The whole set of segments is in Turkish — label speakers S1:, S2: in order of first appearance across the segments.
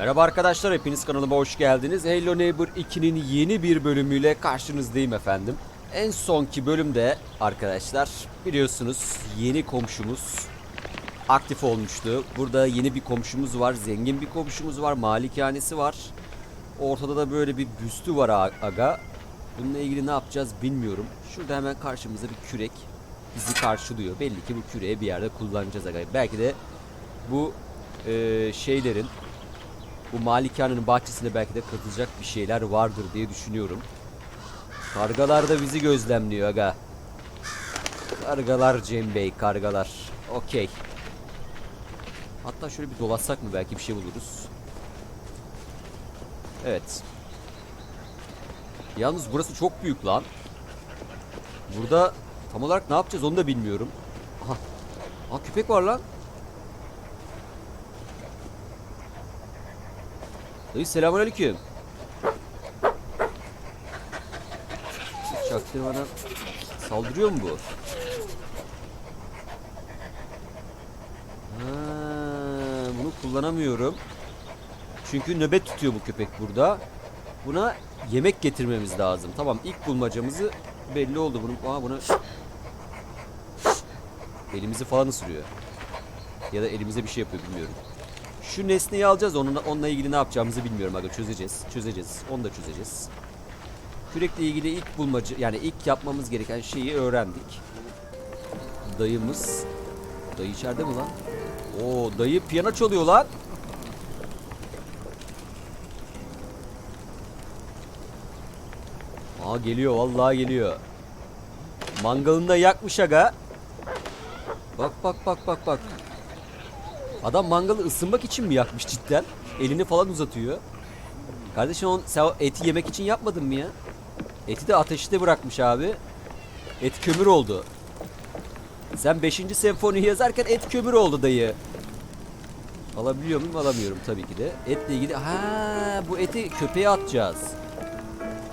S1: Merhaba arkadaşlar, hepiniz kanalıma hoş geldiniz. Hello Neighbor 2'nin yeni bir bölümüyle karşınızdayım efendim. En sonki bölümde arkadaşlar biliyorsunuz yeni komşumuz aktif olmuştu. Burada yeni bir komşumuz var, zengin bir komşumuz var, malikanesi var. Ortada da böyle bir büstü var aga. Bununla ilgili ne yapacağız bilmiyorum. Şurada hemen karşımızda bir kürek bizi karşılıyor. Belli ki bu küreği bir yerde kullanacağız aga. Belki de bu e, şeylerin bu malikanenin bahçesinde belki de katılacak bir şeyler vardır diye düşünüyorum. Kargalar da bizi gözlemliyor aga. Kargalar Cem Bey, kargalar. Okey. Hatta şöyle bir dolaşsak mı belki bir şey buluruz. Evet. Yalnız burası çok büyük lan. Burada tam olarak ne yapacağız onu da bilmiyorum. Aha. Aa köpek var lan. Dayı selamünaleyküm. Çaktır bana saldırıyor mu bu? Ha, bunu kullanamıyorum. Çünkü nöbet tutuyor bu köpek burada. Buna yemek getirmemiz lazım. Tamam ilk bulmacamızı belli oldu. Bunun, aa, bunu elimizi falan ısırıyor. Ya da elimize bir şey yapıyor bilmiyorum. Şu nesneyi alacağız. Onunla, onunla ilgili ne yapacağımızı bilmiyorum aga. Çözeceğiz. Çözeceğiz. Onu da çözeceğiz. Kürekle ilgili ilk bulmacı yani ilk yapmamız gereken şeyi öğrendik. Dayımız. Dayı içeride mi lan? Oo dayı piyano çalıyor lan. Aa geliyor vallahi geliyor. Mangalını da yakmış aga. Bak bak bak bak bak. Adam mangalı ısınmak için mi yakmış cidden? Elini falan uzatıyor. Kardeşim on, sen eti yemek için yapmadın mı ya? Eti de ateşte bırakmış abi. Et kömür oldu. Sen 5. senfoniyi yazarken et kömür oldu dayı. Alabiliyor muyum? Alamıyorum tabii ki de. Etle ilgili... Ha, bu eti köpeğe atacağız.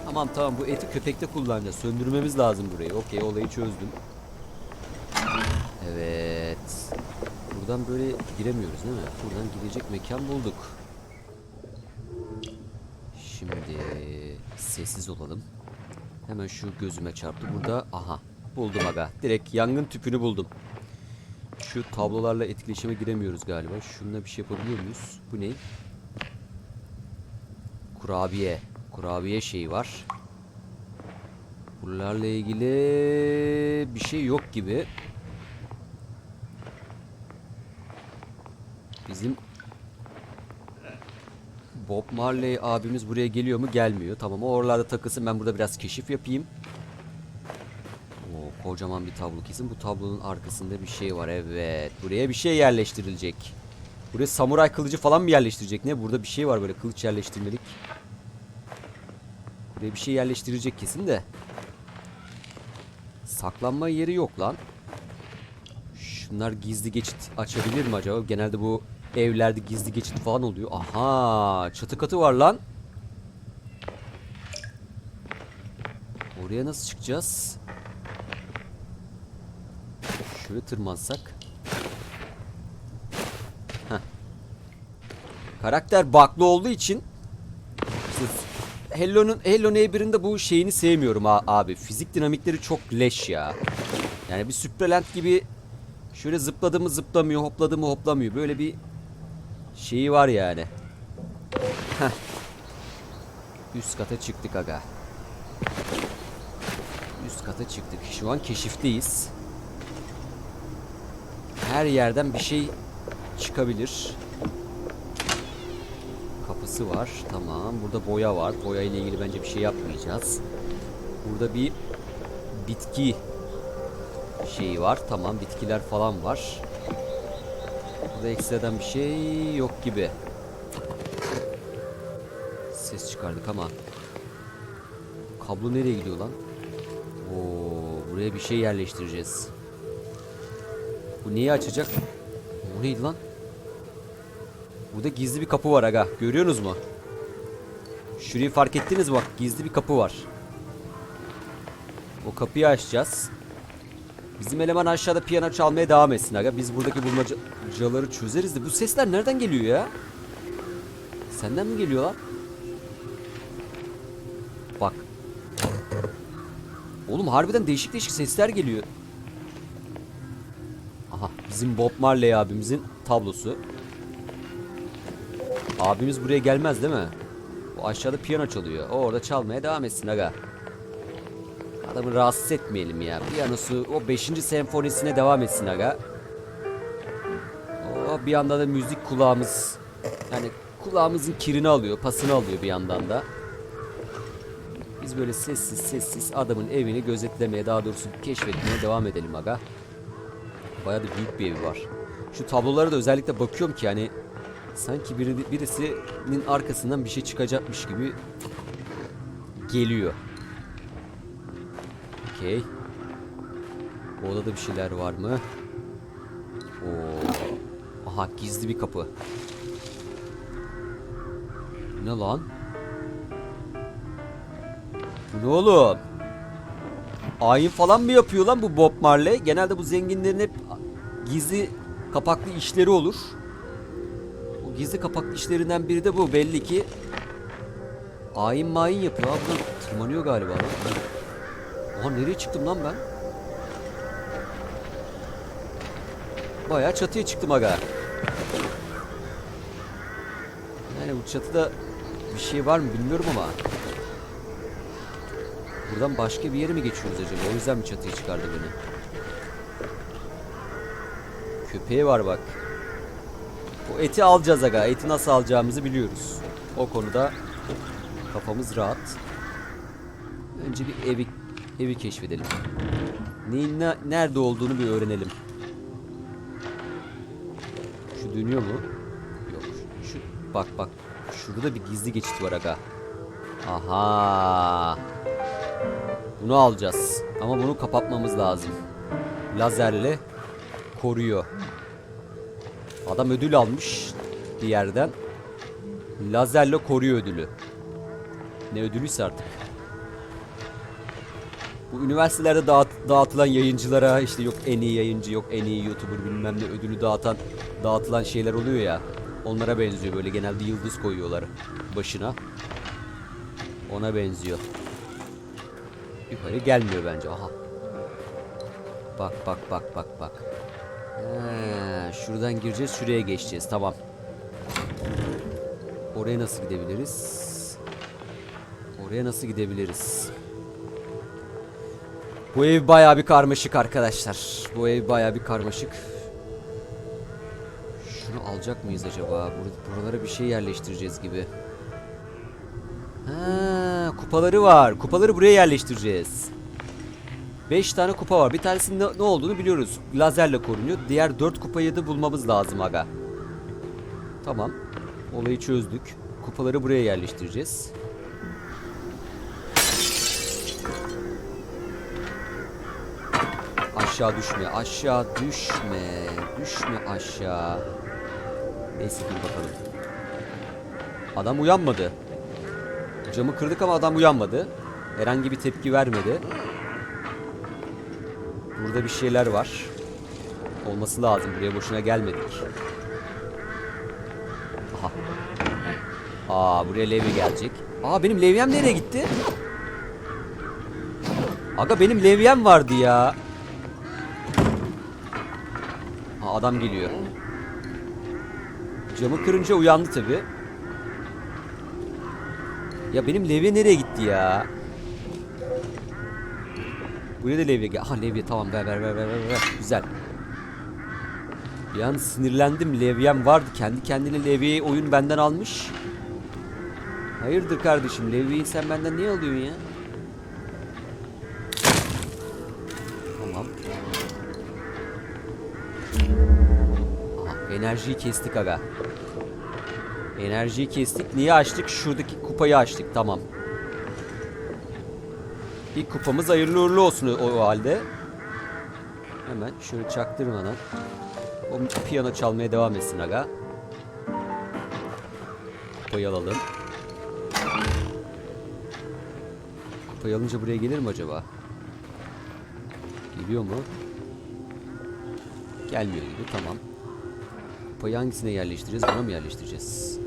S1: Tamam tamam bu eti köpekte kullanacağız. Söndürmemiz lazım burayı. Okey olayı çözdüm. Evet. Buradan böyle giremiyoruz değil mi? Buradan girecek mekan bulduk. Şimdi sessiz olalım. Hemen şu gözüme çarptı. Burada aha buldum aga. Direkt yangın tüpünü buldum. Şu tablolarla etkileşime giremiyoruz galiba. Şununla bir şey yapabiliyor muyuz? Bu ne? Kurabiye. Kurabiye şeyi var. Bunlarla ilgili bir şey yok gibi. Bizim Bob Marley abimiz buraya geliyor mu? Gelmiyor. Tamam o oralarda takılsın. Ben burada biraz keşif yapayım. Oo, kocaman bir tablo kesin. Bu tablonun arkasında bir şey var. Evet. Buraya bir şey yerleştirilecek. Buraya samuray kılıcı falan mı yerleştirecek? Ne? Burada bir şey var böyle kılıç yerleştirmelik. Buraya bir şey yerleştirecek kesin de. Saklanma yeri yok lan. Şunlar gizli geçit açabilir mi acaba? Genelde bu evlerde gizli geçit falan oluyor. Aha, çatı katı var lan. Oraya nasıl çıkacağız? Şöyle tırmansak. Karakter baklı olduğu için Hello'nun Hello Neighbor'ın bu şeyini sevmiyorum abi. Fizik dinamikleri çok leş ya. Yani bir Supralent gibi şöyle zıpladı mı zıplamıyor, hopladı mı hoplamıyor. Böyle bir şeyi var yani. Heh. Üst kata çıktık aga. Üst kata çıktık. Şu an keşifteyiz. Her yerden bir şey çıkabilir. Kapısı var. Tamam. Burada boya var. Boya ile ilgili bence bir şey yapmayacağız. Burada bir bitki şeyi var. Tamam. Bitkiler falan var. Burada ekstradan bir şey yok gibi. Ses çıkardık ama. Kablo nereye gidiyor lan? Oo, buraya bir şey yerleştireceğiz. Bu neyi açacak? O neydi lan? Burada gizli bir kapı var aga. Görüyorsunuz mu? Şurayı fark ettiniz mi? Bak gizli bir kapı var. O kapıyı açacağız. Bizim eleman aşağıda piyano çalmaya devam etsin aga. Biz buradaki bulmacaları çözeriz de. Bu sesler nereden geliyor ya? Senden mi geliyor lan? Bak. Oğlum harbiden değişik değişik sesler geliyor. Aha bizim Bob Marley abimizin tablosu. Abimiz buraya gelmez değil mi? O aşağıda piyano çalıyor. O orada çalmaya devam etsin aga. Adamı rahatsız etmeyelim ya. Piyanosu o 5. senfonisine devam etsin aga. O bir yandan da müzik kulağımız yani kulağımızın kirini alıyor, pasını alıyor bir yandan da. Biz böyle sessiz sessiz adamın evini gözetlemeye daha doğrusu keşfetmeye devam edelim aga. Bayağı da büyük bir evi var. Şu tablolara da özellikle bakıyorum ki hani sanki biri, birisinin arkasından bir şey çıkacakmış gibi geliyor. Okey. Bu odada bir şeyler var mı? Oo. Aha gizli bir kapı. Ne lan? Bu ne oğlum? Ayin falan mı yapıyor lan bu Bob Marley? Genelde bu zenginlerin hep gizli kapaklı işleri olur. O gizli kapaklı işlerinden biri de bu belli ki. Ayin mayin yapıyor abi. Tırmanıyor galiba lan. Aha nereye çıktım lan ben? Bayağı çatıya çıktım aga. Yani bu çatıda bir şey var mı bilmiyorum ama. Buradan başka bir yere mi geçiyoruz acaba? O yüzden mi çatıya çıkardı beni? Köpeği var bak. Bu eti alacağız aga. Eti nasıl alacağımızı biliyoruz. O konuda kafamız rahat. Önce bir evi evi keşfedelim. Neyin ne- nerede olduğunu bir öğrenelim. Şu dönüyor mu? Yok. Şu bak bak. Şurada bir gizli geçit var aga. Aha. Bunu alacağız. Ama bunu kapatmamız lazım. Lazerle koruyor. Adam ödül almış bir yerden. Lazerle koruyor ödülü. Ne ödülüyse artık. Bu üniversitelerde dağıt, dağıtılan yayıncılara işte yok en iyi yayıncı yok en iyi YouTuber bilmem ne ödülü dağıtan dağıtılan şeyler oluyor ya. Onlara benziyor böyle genelde yıldız koyuyorlar başına. Ona benziyor. Yukarı gelmiyor bence. Aha. Bak bak bak bak bak. Ha, şuradan gireceğiz şuraya geçeceğiz tamam. Oraya nasıl gidebiliriz? Oraya nasıl gidebiliriz? Bu ev bayağı bir karmaşık arkadaşlar. Bu ev bayağı bir karmaşık. Şunu alacak mıyız acaba? Bur- Buralara bir şey yerleştireceğiz gibi. Ha, kupaları var. Kupaları buraya yerleştireceğiz. 5 tane kupa var. Bir tanesinin ne, ne olduğunu biliyoruz. Lazerle korunuyor. Diğer 4 kupayı da bulmamız lazım aga. Tamam. Olayı çözdük. Kupaları buraya yerleştireceğiz. Aşağı düşme, aşağı düşme, düşme aşağı. Neyse dur bakalım. Adam uyanmadı. Camı kırdık ama adam uyanmadı. Herhangi bir tepki vermedi. Burada bir şeyler var. Olması lazım. Buraya boşuna gelmedik. Aha. Aa buraya levye gelecek. Aa benim levyem nereye gitti? Aga benim levyem vardı ya. Ha adam geliyor. Camı kırınca uyandı tabi. Ya benim levye nereye gitti ya? Buraya da levye. Aha levye tamam ver ver ver ver ver. Güzel. Bir an sinirlendim. Levyem vardı. Kendi kendine levyeyi oyun benden almış. Hayırdır kardeşim? Levyeyi sen benden niye alıyorsun ya? Enerjiyi kestik aga. Enerjiyi kestik. Niye açtık? Şuradaki kupayı açtık. Tamam. İlk kupamız hayırlı uğurlu olsun o, o halde. Hemen şöyle çaktırmadan. O piyano çalmaya devam etsin aga. Kupayı alalım. Kupayı alınca buraya gelir mi acaba? Geliyor mu? Gelmiyor gibi tamam. Kupayı hangisine yerleştireceğiz? Buna mı yerleştireceğiz?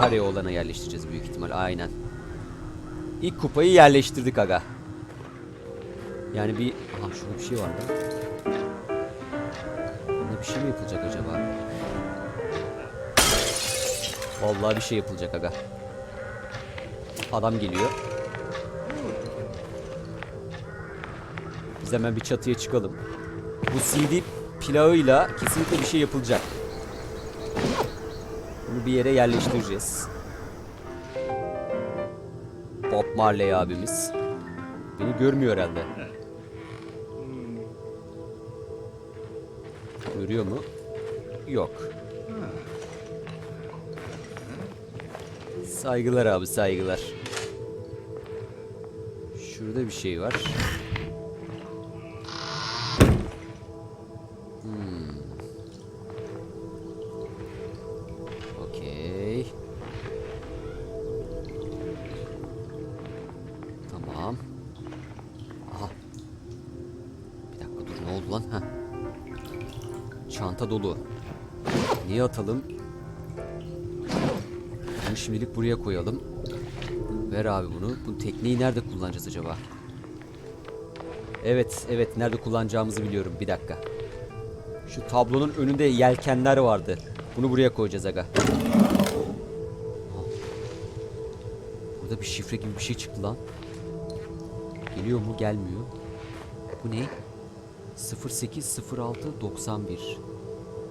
S1: kareye olana yerleştireceğiz büyük ihtimal. Aynen. İlk kupayı yerleştirdik aga. Yani bir... Aha şurada bir şey var lan. Bunda bir şey mi yapılacak acaba? Vallahi bir şey yapılacak aga. Adam geliyor. Biz hemen bir çatıya çıkalım. Bu CD plağıyla kesinlikle bir şey yapılacak. Bunu bir yere yerleştireceğiz. Bob Marley abimiz. Beni görmüyor herhalde. Görüyor mu? Yok. Saygılar abi saygılar. Şurada bir şey var. Çanta dolu. Niye atalım? Bunu şimdilik buraya koyalım. Ver abi bunu. Bu tekneyi nerede kullanacağız acaba? Evet, evet. Nerede kullanacağımızı biliyorum. Bir dakika. Şu tablonun önünde yelkenler vardı. Bunu buraya koyacağız aga. Burada bir şifre gibi bir şey çıktı lan. Geliyor mu? Gelmiyor. Bu ne? 080691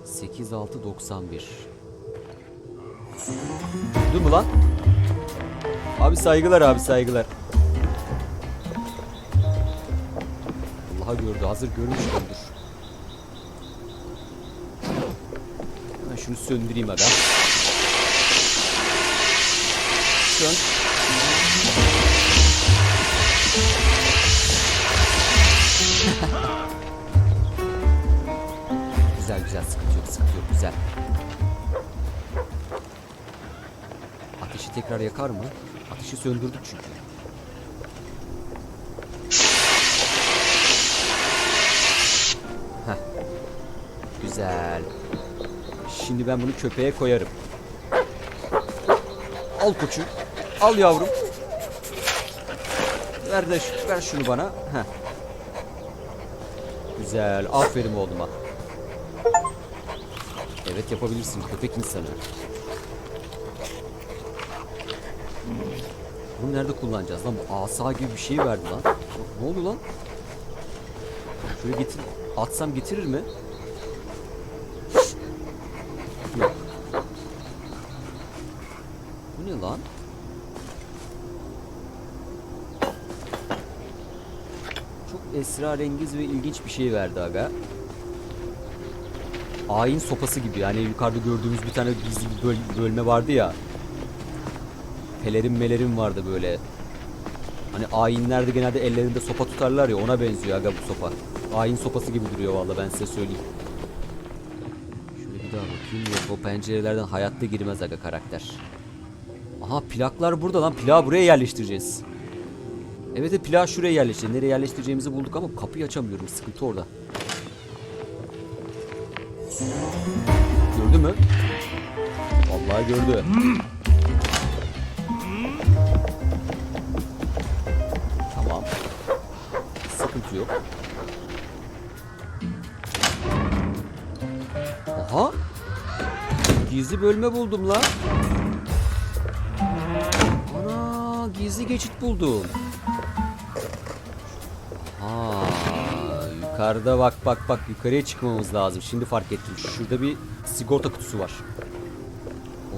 S1: 8691 Duydun mu lan? Abi saygılar abi saygılar. Allah'a gördü. Hazır görmüşken dur. Ben şunu söndüreyim aga. Sön. Sıkıntı yok güzel. Ateşi tekrar yakar mı? Ateşi söndürdük çünkü. Heh. Güzel. Şimdi ben bunu köpeğe koyarım. Al koçum. Al yavrum. Ver de ver şunu bana. Heh. Güzel. Aferin oğluma. Evet yapabilirsin köpek insanı. Bunu nerede kullanacağız lan? Bu asa gibi bir şey verdi lan. Ne oldu lan? Şöyle getir. Atsam getirir mi? Yok. Bu ne lan? Çok esrarengiz ve ilginç bir şey verdi aga. Ayin sopası gibi yani yukarıda gördüğümüz bir tane gizli bir böl- bölme vardı ya. Pelerin melerin vardı böyle. Hani ayinlerde genelde ellerinde sopa tutarlar ya ona benziyor aga bu sopa. Ayin sopası gibi duruyor valla ben size söyleyeyim. Şöyle bir daha bakayım yok o pencerelerden hayatta girmez aga karakter. Aha plaklar burada lan plağı buraya yerleştireceğiz. Evet plağı şuraya yerleştireceğiz. Nereye yerleştireceğimizi bulduk ama kapıyı açamıyorum sıkıntı orada. Vallahi gördü. Tamam. Sıkıntı yok. Aha. Gizli bölme buldum la. Ana gizli geçit buldum. Ha, yukarıda bak bak bak yukarıya çıkmamız lazım. Şimdi fark ettim. Şurada bir sigorta kutusu var.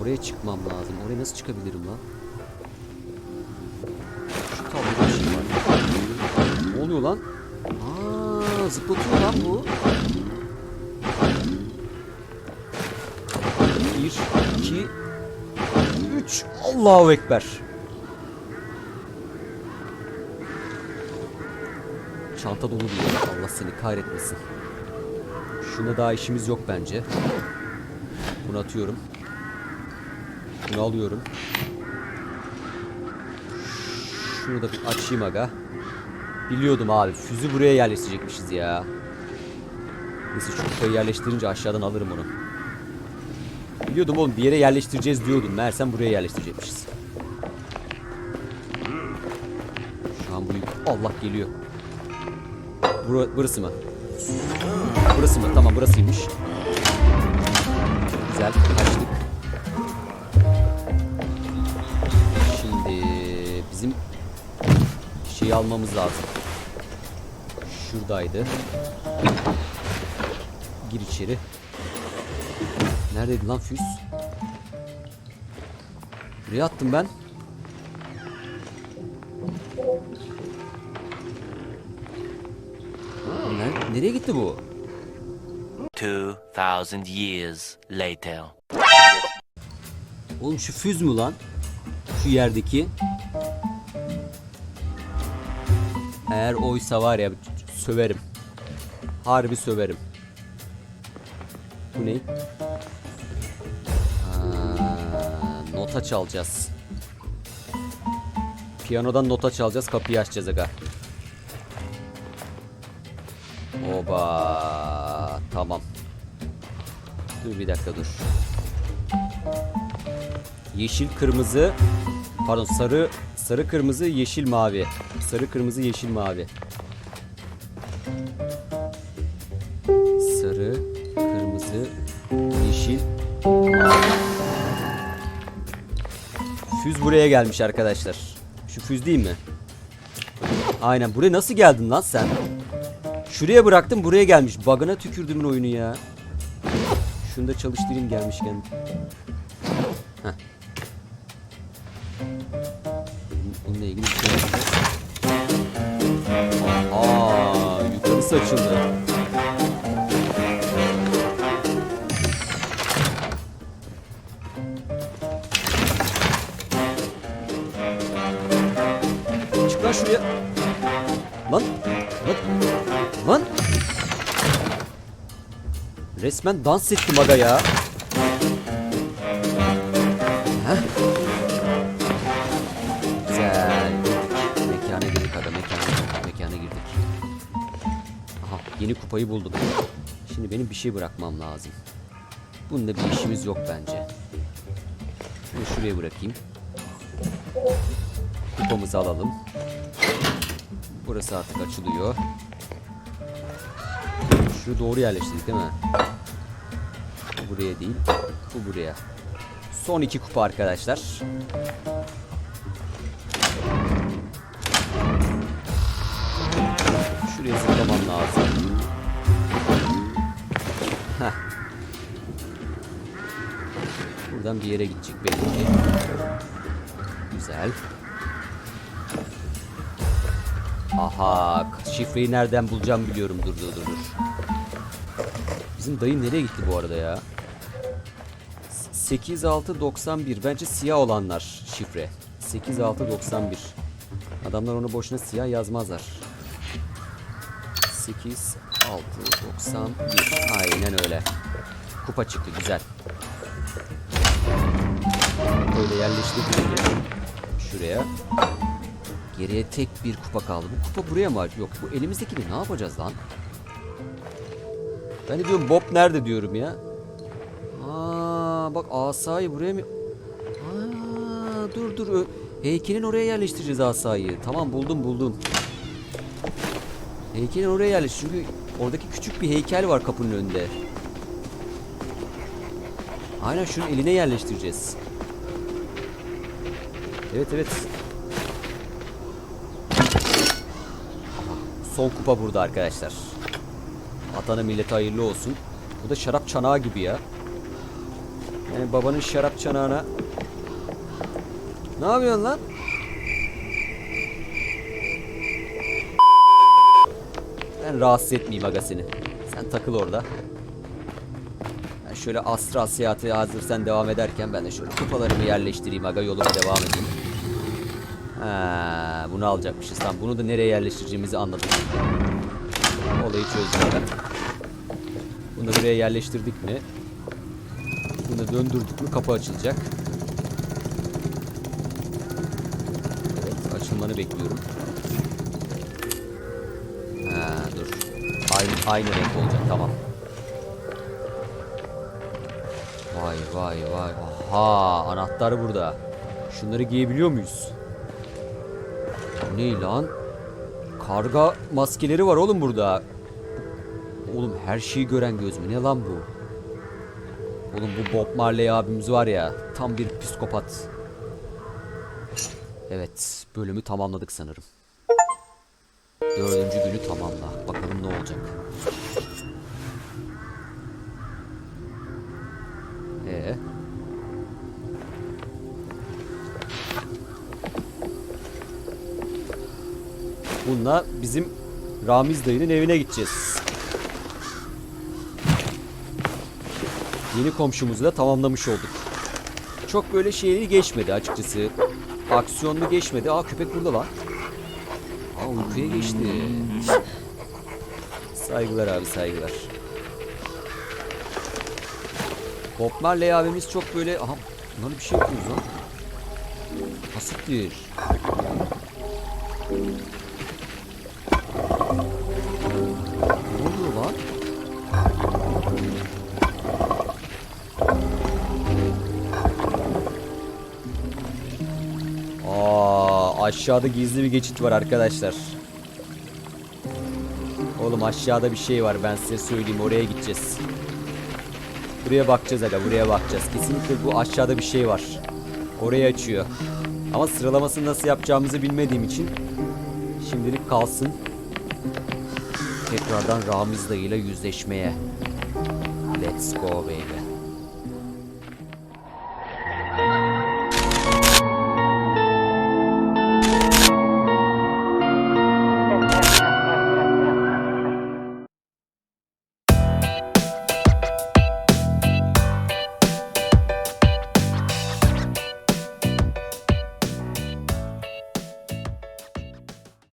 S1: Oraya çıkmam lazım. Oraya nasıl çıkabilirim lan? Şu tabloda şey var. Ne oluyor lan? Aa, zıplatıyor lan bu. Bir, iki, üç. Allahu Ekber. Çanta dolu diyor. Allah seni kahretmesin. Şuna daha işimiz yok bence. Bunu atıyorum. Bunu alıyorum. Şunu da bir açayım aga. Biliyordum abi. Füzü buraya yerleştirecekmişiz ya. Neyse şu kupayı yerleştirince aşağıdan alırım onu. Biliyordum oğlum bir yere yerleştireceğiz diyordum. Meğersem buraya yerleştirecekmişiz. Şu an bu. Allah geliyor. Bura, burası mı? Burası mı? Tamam burasıymış. Güzel. Kaçtık. Almamız lazım. Şuradaydı. Gir içeri. Neredeydi lan füz? Buraya attım ben. Ner- nereye gitti bu?
S2: 2,000 years later.
S1: Oğlum şu füz mü lan? Şu yerdeki. Eğer oysa var ya söverim. Harbi söverim. Bu ne? Ha, nota çalacağız. Piyanodan nota çalacağız, kapıyı açacağız aga. Oba, tamam. Dur bir dakika dur. Yeşil, kırmızı, pardon sarı, sarı, kırmızı, yeşil, mavi. Sarı, kırmızı, yeşil, mavi. Sarı, kırmızı, yeşil, mavi. Füz buraya gelmiş arkadaşlar. Şu füz değil mi? Aynen. Buraya nasıl geldin lan sen? Şuraya bıraktım buraya gelmiş. Bug'ına tükürdümün oyunu ya. Şunu da çalıştırayım gelmişken. Heh. Bununla ilgili bir şey yapacağız. Aa, yukarısı açıldı. Çık lan şuraya. Lan. Lan. Lan. Resmen dans ettim aga ya. Yeni kupayı buldum. Şimdi benim bir şey bırakmam lazım. Bunda bir işimiz yok bence. Şunu şuraya bırakayım. Kupamızı alalım. Burası artık açılıyor. Şunu doğru yerleştirdik değil mi? Bu buraya değil. Bu buraya. Son iki kupa arkadaşlar. Buradan bir yere gidecek belli ki. Güzel. Aha, şifreyi nereden bulacağım biliyorum. Dur dur dur dur. Bizim dayı nereye gitti bu arada ya? 8691 bence siyah olanlar şifre. 8691. Adamlar onu boşuna siyah yazmazlar. 8691. Aynen öyle. Kupa çıktı güzel. Böyle yerleştirdik. Şuraya. Geriye tek bir kupa kaldı. Bu kupa buraya mı? Yok bu elimizdekini ne yapacağız lan? Ben de diyorum Bob nerede diyorum ya. Aa bak asayı buraya mı? Aa dur dur. Heykelin oraya yerleştireceğiz asayı. Tamam buldum buldum. Heykelin oraya yerleş. Çünkü oradaki küçük bir heykel var kapının önünde. Aynen şunun eline yerleştireceğiz. Evet evet. Son kupa burada arkadaşlar. Atana millete hayırlı olsun. Bu da şarap çanağı gibi ya. Yani babanın şarap çanağına... Ne yapıyorsun lan? Ben rahatsız etmeyeyim aga seni. Sen takıl orada. Ben şöyle astral seyahati hazır devam ederken ben de şöyle kupalarımı yerleştireyim aga yoluma devam edeyim. Ha, bunu alacakmışız. Tamam bunu da nereye yerleştireceğimizi anladım. Olayı çözdüm. Bunu da buraya yerleştirdik mi? Bunu da döndürdük mü kapı açılacak. Evet açılmanı bekliyorum. Ha dur. Aynı, aynı renk olacak tamam. Vay vay vay. Aha anahtar burada. Şunları giyebiliyor muyuz? Ne lan? Karga maskeleri var oğlum burada. Oğlum her şeyi gören göz mü? Ne lan bu? Oğlum bu Bob Marley abimiz var ya tam bir psikopat. Evet bölümü tamamladık sanırım. Dördüncü günü tamamla. Bakalım ne olacak. Bununla bizim Ramiz dayının evine gideceğiz. Yeni komşumuzu da tamamlamış olduk. Çok böyle şeyli geçmedi açıkçası. Aksiyonlu geçmedi. Aa köpek burada lan. Aa uykuya geçti. saygılar abi saygılar. Bob Marley abimiz çok böyle... Aha bunları bir şey yapıyoruz lan. Hasittir. Aşağıda gizli bir geçit var arkadaşlar. Oğlum aşağıda bir şey var ben size söyleyeyim oraya gideceğiz. Buraya bakacağız aga buraya bakacağız. Kesinlikle bu aşağıda bir şey var. Orayı açıyor. Ama sıralamasını nasıl yapacağımızı bilmediğim için şimdilik kalsın. Tekrardan Ramiz dayıyla yüzleşmeye. Let's go baby.